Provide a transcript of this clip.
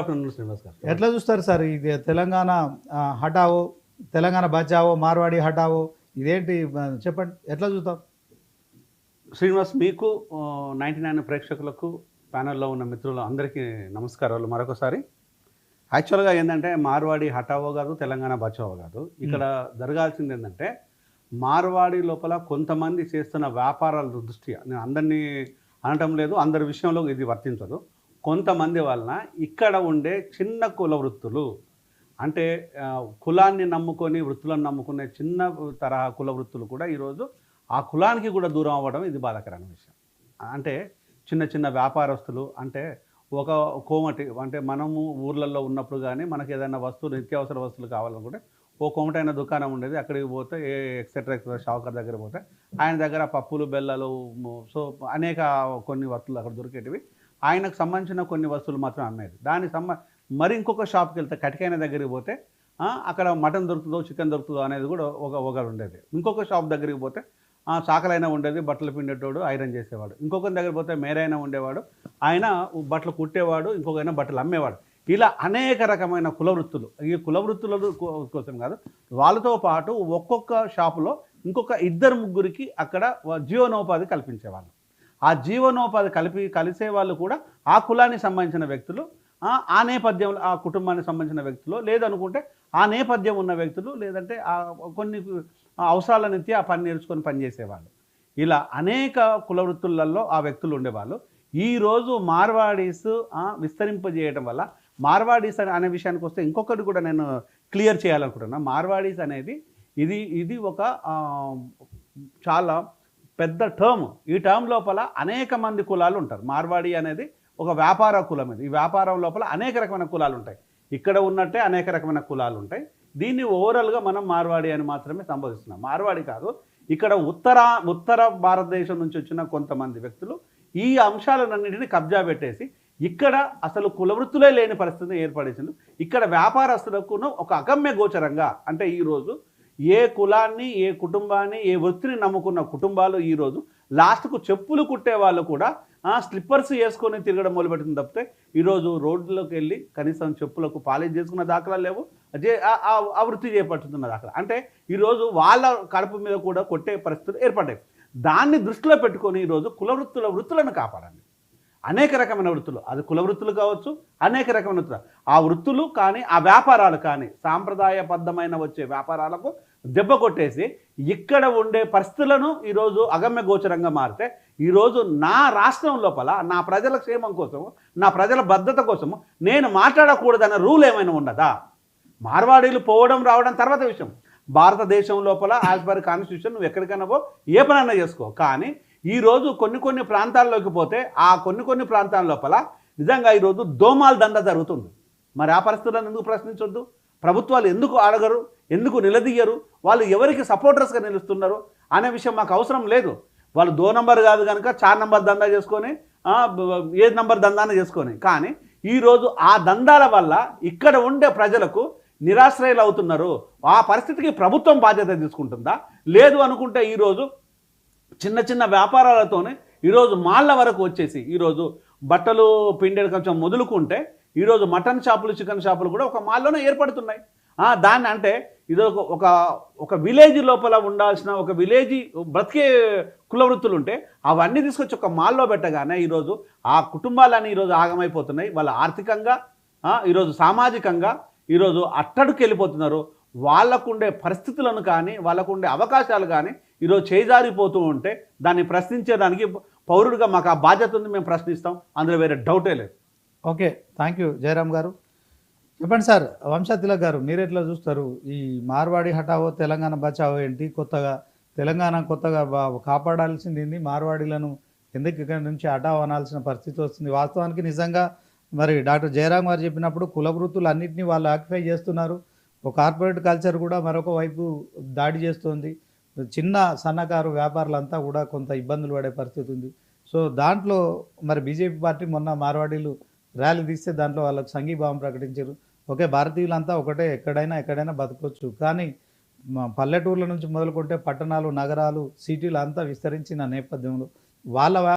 Afternoon Srinivas గారు. ఎట్లా చూస్తారు సార్ ఇది తెలంగాణ హఠావో తెలంగాణ బచావో మార్వాడి హఠావో ఇదేంటి చెప్పండి ఎట్లా చూస్తాం శ్రీనివాస్ మీకు నైంటీ నైన్ ప్రేక్షకులకు ప్యానెల్లో ఉన్న మిత్రులు అందరికీ నమస్కారాలు. మరొకసారి యాక్చువల్గా ఏంటంటే మార్వాడి హఠావో కాదు తెలంగాణ బచావో కాదు. ఇక్కడ జరగాల్సింది ఏంటంటే మార్వాడి లోపల కొంతమంది చేస్తున్న వ్యాపారాల దృష్ట్యా నేను అందరినీ అనటం లేదు అందరి విషయంలో ఇది వర్తించదు. కొంతమంది వలన ఇక్కడ ఉండే చిన్న కుల వృత్తులు అంటే కులాన్ని నమ్ముకొని వృత్తులను నమ్ముకునే చిన్న తరహా కుల వృత్తులు కూడా ఈరోజు ఆ కులానికి కూడా దూరం అవ్వడం ఇది బాధాకరమైన విషయం. అంటే చిన్న చిన్న వ్యాపారస్తులు అంటే ఒక కోమటి అంటే మనము ఊర్లలో ఉన్నప్పుడు కానీ మనకి ఏదైనా వస్తువులు నిత్యావసర వస్తువులు కావాలనుకుంటే ఓ కోమటైన దుకాణం ఉండేది అక్కడికి పోతే ఏ ఎక్సెట్రా ఎక్సెట్రా షావుకర్ దగ్గర పోతే ఆయన దగ్గర పప్పులు బెల్లలు సో అనేక కొన్ని వస్తువులు అక్కడ దొరికేటివి. ఆయనకు సంబంధించిన కొన్ని వస్తువులు మాత్రం అమ్మేది. దానికి సంబ మరి ఇంకొక షాప్కి వెళ్తే కటికైన దగ్గరికి పోతే అక్కడ మటన్ దొరుకుతుందో చికెన్ దొరుకుతుందో అనేది కూడా ఒక ఒకరు ఉండేది. ఇంకొక షాప్ దగ్గరికి పోతే ఆ, చాకలైనా ఉండేది బట్టలు పిండేటోడు ఐరన్ చేసేవాడు. ఇంకొకరి దగ్గర పోతే మేరైనా ఉండేవాడు ఆయన బట్టలు కుట్టేవాడు ఇంకొకైనా బట్టలు అమ్మేవాడు. ఇలా అనేక రకమైన కుల వృత్తులు. ఈ కుల వృత్తుల కో- కోసం కాదు వాళ్ళతో పాటు ఒక్కొక్క షాపులో ఇంకొక ఇద్దరు ముగ్గురికి అక్కడ జీవనోపాధి కల్పించేవాళ్ళు. ఆ జీవనోపాధి కలిపి కలిసే వాళ్ళు కూడా ఆ కులానికి సంబంధించిన వ్యక్తులు ఆ నేపథ్యంలో ఆ కుటుంబానికి సంబంధించిన వ్యక్తులు లేదనుకుంటే ఆ నేపథ్యం ఉన్న వ్యక్తులు లేదంటే ఆ కొన్ని అవసరాల నిత్య ఆ పని నేర్చుకొని పనిచేసేవాళ్ళు ఇలా అనేక కుల వృత్తులలో ఆ వ్యక్తులు ఉండేవాళ్ళు. ఈరోజు మార్వాడీస్ విస్తరింపజేయడం వల్ల మార్వాడీస్ అనే- అనే విషయానికి వస్తే ఇంకొకటి కూడా నేను క్లియర్ చేయాలనుకుంటున్నాను మార్వాడీస్ అనేది ఇది ఇది ఒక చాలా పెద్ద టర్మ్. ఈ టర్మ్ లోపల అనేక మంది కులాలు ఉంటారు. మార్వాడి అనేది ఒక వ్యాపార కులం ఇది. ఈ వ్యాపారం లోపల అనేక రకమైన కులాలు ఉంటాయి. ఇక్కడ ఉన్నట్టే అనేక రకమైన కులాలు ఉంటాయి. దీన్ని ఓవరాల్గా మనం మార్వాడి అని మాత్రమే సంబోధిస్తున్నాం. మార్వాడి కాదు ఇక్కడ ఉత్తర ఉత్తర భారతదేశం నుంచి వచ్చిన కొంతమంది వ్యక్తులు ఈ అంశాలన్నింటినీ కబ్జా పెట్టేసి ఇక్కడ అసలు కులవృత్తులే లేని పరిస్థితిని ఏర్పడేసింది ఇక్కడ వ్యాపారస్తులకును ఒక అగమ్య గోచరంగా అంటే ఈరోజు ఏ కులాన్ని ఏ కుటుంబాన్ని ఏ వృత్తిని నమ్ముకున్న కుటుంబాలు ఈరోజు లాస్ట్కు చెప్పులు కుట్టే వాళ్ళు కూడా స్లిప్పర్స్ వేసుకొని తిరగడం మొదలుపెట్టింది తప్పితే ఈరోజు రోడ్లోకి వెళ్ళి కనీసం చెప్పులకు పాలేజ్ చేసుకున్న దాఖలా లేవు. అదే ఆ- వృత్తి చేపట్టుతున్న దాఖలా అంటే ఈరోజు వాళ్ళ కడుపు మీద కూడా కొట్టే పరిస్థితులు ఏర్పడ్డాయి. దాన్ని దృష్టిలో పెట్టుకొని ఈరోజు కులవృత్తుల వృత్తులను కాపాడండి. అనేక రకమైన వృత్తులు. అది కుల వృత్తులు కావచ్చు అనేక రకమైన వృత్తులు. ఆ వృత్తులు కానీ ఆ వ్యాపారాలు కానీ సాంప్రదాయబద్ధమైన వచ్చే వ్యాపారాలకు దెబ్బ కొట్టేసి ఇక్కడ ఉండే పరిస్థితులను ఈరోజు అగమ్య గోచరంగా మారితే ఈరోజు నా రాష్ట్రం లోపల నా ప్రజల క్షేమం కోసము నా ప్రజల భద్రత కోసము నేను మాట్లాడకూడదన్న రూల్ ఏమైనా ఉన్నదా? మార్వాడీలు పోవడం రావడం తర్వాత విషయం. భారతదేశం లోపల యాజ్ పర్ కాన్స్టిట్యూషన్ నువ్వు ఎక్కడికైనా పో ఏ పనైనా చేసుకో. కానీ ఈరోజు కొన్ని కొన్ని ప్రాంతాల్లోకి పోతే ఆ కొన్ని కొన్ని ప్రాంతాల లోపల నిజంగా ఈరోజు దోమాల దండ జరుగుతుంది. మరి ఆ పరిస్థితులను ఎందుకు ప్రశ్నించొద్దు? ప్రభుత్వాలు ఎందుకు అడగరు ఎందుకు నిలదీయరు? వాళ్ళు ఎవరికి సపోర్టర్స్గా నిలుస్తున్నారు అనే విషయం మాకు అవసరం లేదు. వాళ్ళు దో నంబర్ కాదు కనుక చార్ నంబర్ దందా చేసుకొని ఏ నంబర్ దందాన చేసుకొని. కానీ ఈరోజు ఆ దందాల వల్ల ఇక్కడ ఉండే ప్రజలకు నిరాశ్రయులు అవుతున్నారు. ఆ పరిస్థితికి ప్రభుత్వం బాధ్యత తీసుకుంటుందా? లేదు అనుకుంటే ఈరోజు చిన్న చిన్న వ్యాపారాలతోనే ఈరోజు మాళ్ళ వరకు వచ్చేసి ఈరోజు బట్టలు పిండేది కొంచెం మొదలుకుంటే ఈరోజు మటన్ షాపులు చికెన్ షాపులు కూడా ఒక మాల్లోనే ఏర్పడుతున్నాయి. దాన్ని అంటే ఇది ఒక ఒక విలేజ్ లోపల ఉండాల్సిన ఒక విలేజ్ బ్రతికే కుల వృత్తులు ఉంటే అవన్నీ తీసుకొచ్చి ఒక మాల్లో పెట్టగానే ఈరోజు ఆ కుటుంబాలన్నీ ఈరోజు ఆగమైపోతున్నాయి. వాళ్ళ ఆర్థికంగా ఈరోజు సామాజికంగా ఈరోజు అట్టడుకు వెళ్ళిపోతున్నారు వాళ్ళకుండే పరిస్థితులను కానీ వాళ్ళకుండే అవకాశాలు కానీ ఈరోజు చేజారిపోతూ ఉంటే దాన్ని ప్రశ్నించేదానికి పౌరుడిగా మాకు ఆ బాధ్యత ఉంది మేము ప్రశ్నిస్తాం. అందులో వేరే డౌటే లేదు. ఓకే థ్యాంక్ యూ జయరామ్ గారు. చెప్పండి సార్ వంశతిలక్ గారు మీరు ఎట్లా చూస్తారు? ఈ మార్వాడి హఠావో తెలంగాణ బచావో ఏంటి? కొత్తగా తెలంగాణ కొత్తగా బా- కాపాడాల్సింది ఏంది? మార్వాడీలను ఎందుకు ఇక్కడ నుంచి హఠావో అనాల్సిన పరిస్థితి వస్తుంది? వాస్తవానికి నిజంగా మరి డాక్టర్ జయరామ్ గారు చెప్పినప్పుడు కుల వృత్తులు అన్నింటినీ వాళ్ళు ఆక్యుపై చేస్తున్నారు. ఒక కార్పొరేట్ కల్చర్ కూడా మరొక వైపు దాడి చేస్తుంది. చిన్న సన్నకారు వ్యాపారులంతా కూడా కొంత ఇబ్బందులు పడే పరిస్థితి ఉంది. సో దాంట్లో మరి బీజేపీ పార్టీ మొన్న మార్వాడీలు ర్యాలీ తీస్తే దాంట్లో వాళ్ళకి సంఘీభావం ప్రకటించారు. ఓకే భారతీయులంతా ఒకటే ఎక్కడైనా ఎక్కడైనా బతకొచ్చు. కానీ మా పల్లెటూర్ల నుంచి మొదలుకుంటే పట్టణాలు నగరాలు సిటీలు అంతా విస్తరించిన నేపథ్యంలో వాళ్ళ